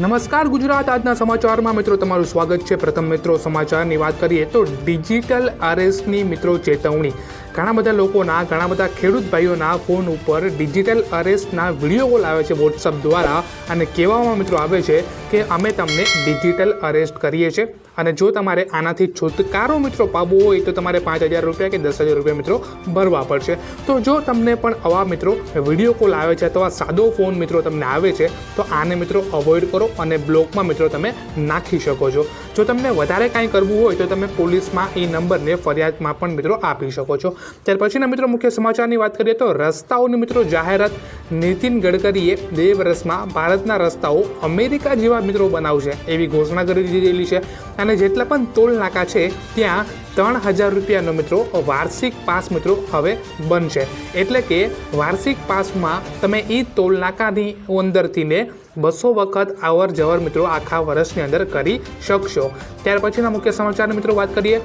નમસ્કાર, ગુજરાત આજના સમાચારમાં મિત્રો તમારું સ્વાગત છે. પ્રથમ મિત્રો, સમાચારની વાત કરીએ તો ડિજિટલ અરેસ્ટની મિત્રો ચેતવણી. ઘણા બધા લોકોના, ઘણા બધા ખેડૂત ભાઈઓના ફોન ઉપર ડિજિટલ અરેસ્ટના વીડિયો કોલ આવે છે વોટ્સઅપ દ્વારા અને કહેવામાં મિત્રો આવે છે કે અમે તમને ડિજિટલ અરેસ્ટ કરીએ છીએ. અને જો તમારે આનાથી છુટકારો મિત્રો પાવવો હોય તો તમારે પાંચ હજાર રૂપિયા કે દસ હજાર રૂપિયા મિત્રો ભરવા પડશે. તો જો તમને પણ આવા મિત્રો વીડિયો કોલ આવે છે અથવા સાદો ફોન મિત્રો તમને આવે છે, તો આને મિત્રો અવોઇડ કરો અને બ્લોકમાં મિત્રો તમે નાખી શકો છો. જો તમને વધારે કાંઈ કરવું હોય તો તમે પોલીસમાં એ નંબરને ફરિયાદમાં પણ મિત્રો આપી શકો છો. ત્યાર પછીના મિત્રો મુખ્ય સમાચારની વાત કરીએ તો રસ્તાઓની મિત્રો જાહેરાત નીતિન ગડકરીએ બે વર્ષમાં ભારતના રસ્તાઓ અમેરિકા જેવા મિત્રો બનાવશે એવી ઘોષણા કરી દીધેલી છે. અને જેટલા પણ ટોલ નાકા છે, ત્યાં ત્રણ હજાર રૂપિયાનો મિત્રો વાર્ષિક પાસ મિત્રો હવે બનશે. એટલે કે વાર્ષિક પાસમાં તમે એ ટોલ નાકાની અંદરથી ને બસો વખત અવર જવર મિત્રો આખા વર્ષની અંદર કરી શકશો. ત્યાર પછીના મુખ્ય સમાચારની મિત્રો વાત કરીએ.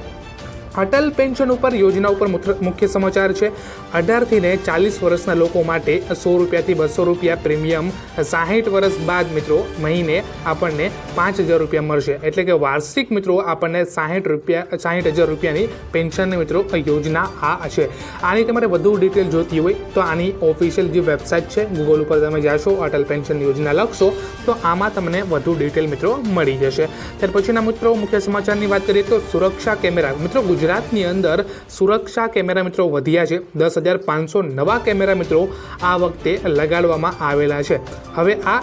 અટલ પેન્શન ઉપર યોજના ઉપર મુખ્ય- સમાચાર છે. અઢારથી ને ચાલીસ વર્ષના લોકો માટે સો રૂપિયાથી બસો રૂપિયા પ્રીમિયમ સાહીઠ વર્ષ બાદ મિત્રો મહિને આપણને પાંચ હજાર રૂપિયા મળશે. એટલે કે વાર્ષિક મિત્રો આપણને સાહીઠ રૂપિયા, સાહીઠ હજાર રૂપિયાની પેન્શનની મિત્રો યોજના આ છે. આની તમારે વધુ ડિટેલ જોતી હોય તો આની ઓફિશિયલ જે વેબસાઇટ છે ગૂગલ ઉપર તમે જાશો, અટલ પેન્શન યોજના લખશો, તો આમાં તમને વધુ ડિટેલ મિત્રો મળી જશે. ત્યાર પછીના મિત્રો મુખ્ય સમાચારની વાત કરીએ તો સુરક્ષા કેમેરા. મિત્રો ગુજરાતની અંદર સુરક્ષા કેમેરા મિત્રો વધ્યા છે. દસ હજાર પાંચસો નવા કેમેરા મિત્રો આ વખતે લગાડવામાં આવેલા છે. હવે આ,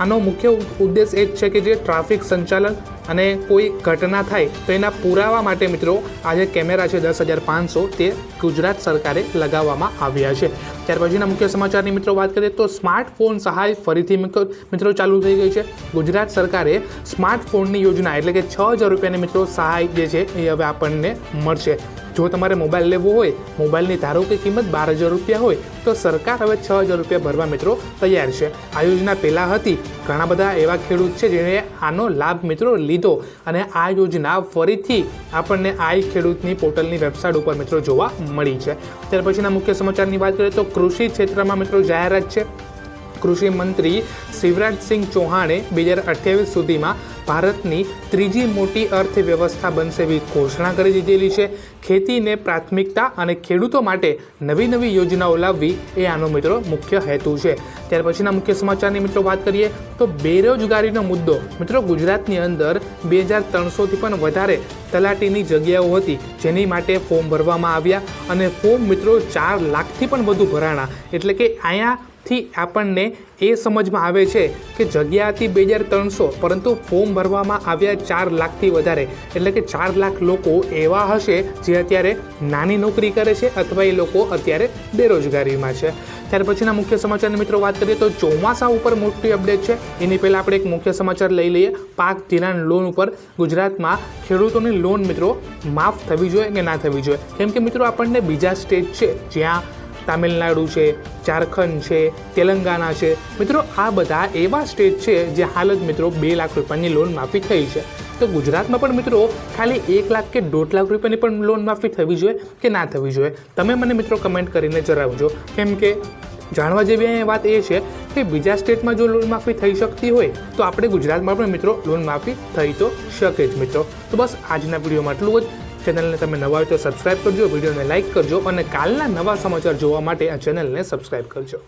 આનો મુખ્ય ઉદ્દેશ એ જ છે કે જે ટ્રાફિક સંચાલન અને કોઈ ઘટના થાય તો એના પુરાવા માટે મિત્રો આ જે કેમેરા છે દસ હજાર પાંચસો તે ગુજરાત સરકારે લગાવવામાં આવ્યા છે. ત્યાર પછીના મુખ્ય સમાચારની મિત્રો વાત કરીએ તો સ્માર્ટફોન સહાય ફરીથી મિત્રો ચાલુ થઈ ગઈ છે. ગુજરાત સરકારે સ્માર્ટફોનની યોજના એટલે કે છ હજાર રૂપિયાની મિત્રો સહાય જે છે એ હવે આપણને મળશે. જો તમારે મોબાઈલ લેવો હોય, મોબાઈલની ધારો કે કિંમત બાર હજાર રૂપિયા હોય, તો સરકાર હવે છ હજાર રૂપિયા ભરવા મિત્રો તૈયાર છે. આ યોજના પહેલાં હતી ઘણા બધા એવા ખેડૂત છે જેણે આનો લાભ મિત્રો લીધો. અને આ યોજના ફરીથી આપણને આ ખેડૂતની પોર્ટલની વેબસાઇટ ઉપર મિત્રો જોવા મળી છે. ત્યાર પછીના મુખ્ય સમાચારની વાત કરીએ તો કૃષિ ક્ષેત્રમાં મિત્રો જાહેરાત છે. કૃષિ મંત્રી શિવરાજસિંહ ચૌહાણે બે હજાર અઠ્યાવીસ સુધીમાં ભારતની ત્રીજી મોટી અર્થવ્યવસ્થા બનશે એવી ઘોષણા કરી દીધેલી છે. ખેતીને પ્રાથમિકતા અને ખેડૂતો માટે નવી નવી યોજનાઓ લાવવી એ આનો મિત્રો મુખ્ય હેતુ છે. ત્યાર પછીના મુખ્ય સમાચારની મિત્રો વાત કરીએ તો બેરોજગારીનો મુદ્દો. મિત્રો, ગુજરાતની અંદર બે હજાર ત્રણસોથી પણ વધારે તલાટીની જગ્યાઓ હતી, જેની માટે ફોર્મ ભરવામાં આવ્યા અને ફોર્મ મિત્રો ચાર લાખથી પણ વધુ ભરાણા. એટલે કે અહીંયાથી આપણને એ સમજમાં આવે છે કે જગ્યા હતી બે હજાર ત્રણસો, પરંતુ ફોર્મ ભરવામાં આવ્યા ચાર લાખથી વધારે. એટલે કે ચાર લાખ લોકો એવા હશે જે અત્યારે નાની નોકરી કરે છે અથવા એ લોકો અત્યારે બેરોજગારીમાં છે. ત્યાર પછીના મુખ્ય સમાચારની મિત્રો વાત કરીએ તો ચોમાસા ઉપર મોટી અપડેટ છે. એની પહેલાં આપણે એક મુખ્ય સમાચાર લઈ લઈએ. પાક ધિરાણ લોન ઉપર ગુજરાતમાં ખેડૂતોની લોન મિત્રો માફ થવી જોઈએ કે ના થવી જોઈએ? કેમ કે મિત્રો આપણને બીજા સ્ટેટ છે જ્યાં તામિલનાડુ છે, ઝારખંડ છે તેલંગાણા છે. મિત્રો, આ બધા એવા સ્ટેટ છે જે હાલ જ મિત્રો બે લાખ રૂપિયાની લોન માફી થઈ છે. તો ગુજરાતમાં પણ મિત્રો ખાલી એક લાખ કે દોઢ લાખ રૂપિયાની પણ લોન માફી થવી જોઈએ કે ના થવી જોઈએ? તમે મને મિત્રો કમેન્ટ કરીને જણાવજો. કેમ કે જાણવા જેવી અહીંયા વાત એ છે કે બીજા સ્ટેટમાં જો લોન માફી થઈ શકતી હોય, તો આપણે ગુજરાતમાં પણ મિત્રો લોન માફી થઈ તો શકે જ મિત્રો. તો બસ આજના વિડીયોમાં આટલું જ. ચેનલને તમે નવા હોય તો સબસ્ક્રાઇબ કરજો, વિડીયોને લાઇક કરજો અને કાલના નવા સમાચાર જોવા માટે આ ચેનલને સબસ્ક્રાઇબ કરજો.